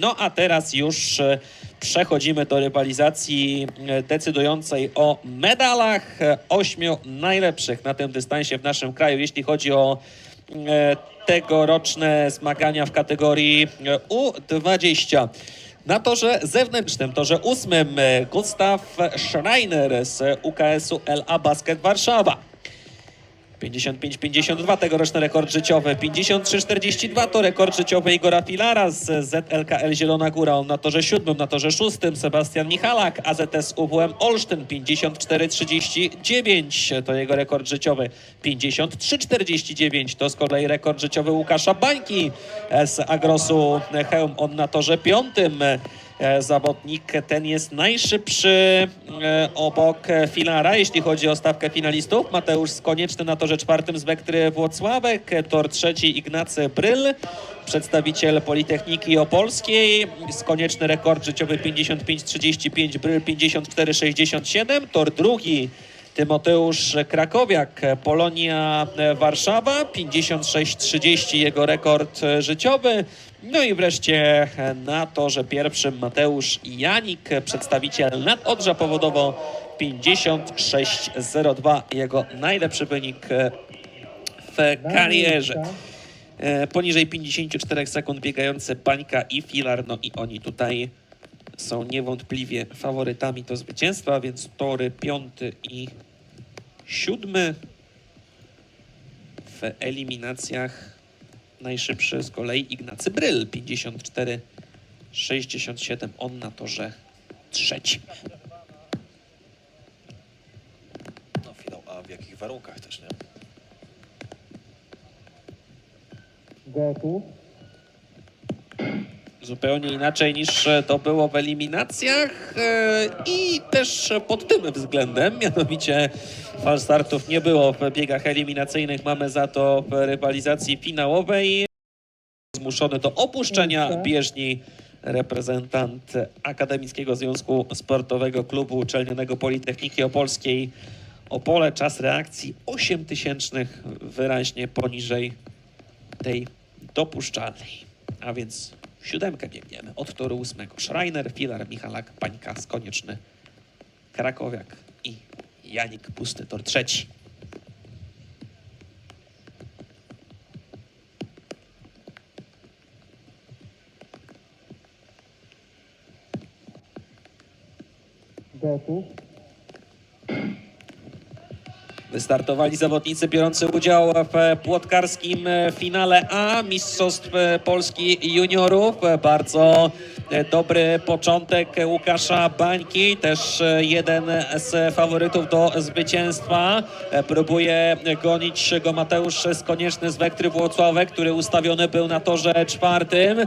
No a teraz już e, przechodzimy do rywalizacji e, decydującej o medalach e, ośmiu najlepszych na tym dystansie w naszym kraju, jeśli chodzi o tegoroczne zmagania w kategorii e, U20. Na torze zewnętrznym, torze ósmym Gustaw Schreiner z UKS-u LA Basket Warszawa. 55-52 tegoroczny rekord życiowy, 53-42 to rekord życiowy Igora Filara z ZLKL Zielona Góra, on na torze siódmym, na torze szóstym. Sebastian Michalak, AZS UWM Olsztyn. 54-39 to jego rekord życiowy, 53-49 to z kolei rekord życiowy Łukasza Bańki z Agrosu Chełm, on na torze piątym. E, zawodnik ten jest najszybszy e, obok Filara, jeśli chodzi o stawkę finalistów. Mateusz Skonieczny na torze czwartym z Wektry Włocławek, tor trzeci Ignacy Bryl, przedstawiciel Politechniki Opolskiej. Skonieczny rekord życiowy 55-35, Bryl 54-67, tor drugi Tymoteusz Krakowiak, Polonia Warszawa, 56-30 jego rekord życiowy. No i wreszcie na torze pierwszym Mateusz Janik, przedstawiciel nadodrza powodowo 56-02 jego najlepszy wynik w karierze. E, Poniżej 54 sekund biegający Bańka i Filar, no i oni tutaj są niewątpliwie faworytami do zwycięstwa, więc tory piąty i siódmy w eliminacjach najszybszy z kolei Ignacy Bryl 54 67 on na torze trzecim. No finał, a w jakich warunkach też, nie? Gotów. Zupełnie inaczej niż to było w eliminacjach e, i też pod tym względem, mianowicie fal startów nie było w biegach eliminacyjnych, mamy za to w rywalizacji finałowej. Zmuszony do opuszczenia bieżni reprezentant Akademickiego Związku Sportowego Klubu Uczelnianego Politechniki Opolskiej. Opole czas reakcji 8 tysięcznych, wyraźnie poniżej tej dopuszczalnej. A więc siódemkę biegniemy od toru ósmego. Schreiner, Filar, Michalak, Pańka, Skonieczny, Krakowiak i Janik Pusty, tor trzeci. Gotów. Wystartowali zawodnicy biorący udział w płotkarskim finale A Mistrzostw Polski Juniorów. Bardzo dobry początek Łukasza Bańki, też jeden z faworytów do zwycięstwa. Próbuje gonić go Mateusz Skonieczny z Wektry Włocławek, który ustawiony był na torze czwartym.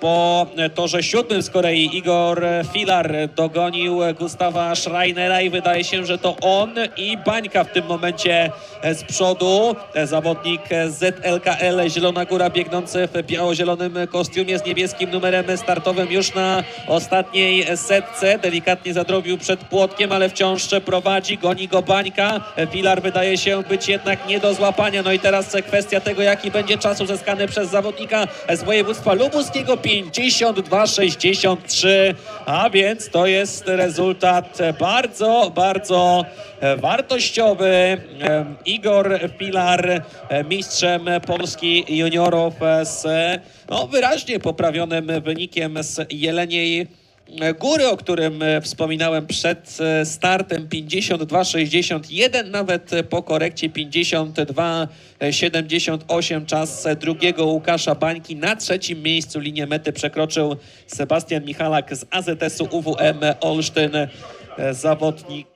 Po torze siódmym z kolei Igor Filar dogonił Gustawa Schreinera i wydaje się, że to on i Bańka w tym momencie z przodu. Zawodnik ZLKL Zielona Góra biegnący w biało-zielonym kostiumie z niebieskim numerem startowym już na ostatniej setce. Delikatnie zadrobił przed płotkiem, ale wciąż prowadzi. Goni go Bańka. Filar wydaje się być jednak nie do złapania. No i teraz kwestia tego, jaki będzie czas uzyskany przez zawodnika z województwa lubuskiego. 52-63. A więc to jest rezultat bardzo, bardzo wartościowy. Em, Igor Pilar, e, mistrzem Polski juniorów z no, wyraźnie poprawionym wynikiem z Jeleniej Góry, o którym e, wspominałem przed e, startem 52-61, nawet po korekcie 52-78 czas drugiego Łukasza Bańki. Na trzecim miejscu linię mety przekroczył Sebastian Michalak z AZS-u UWM Olsztyn. E, Zawodnik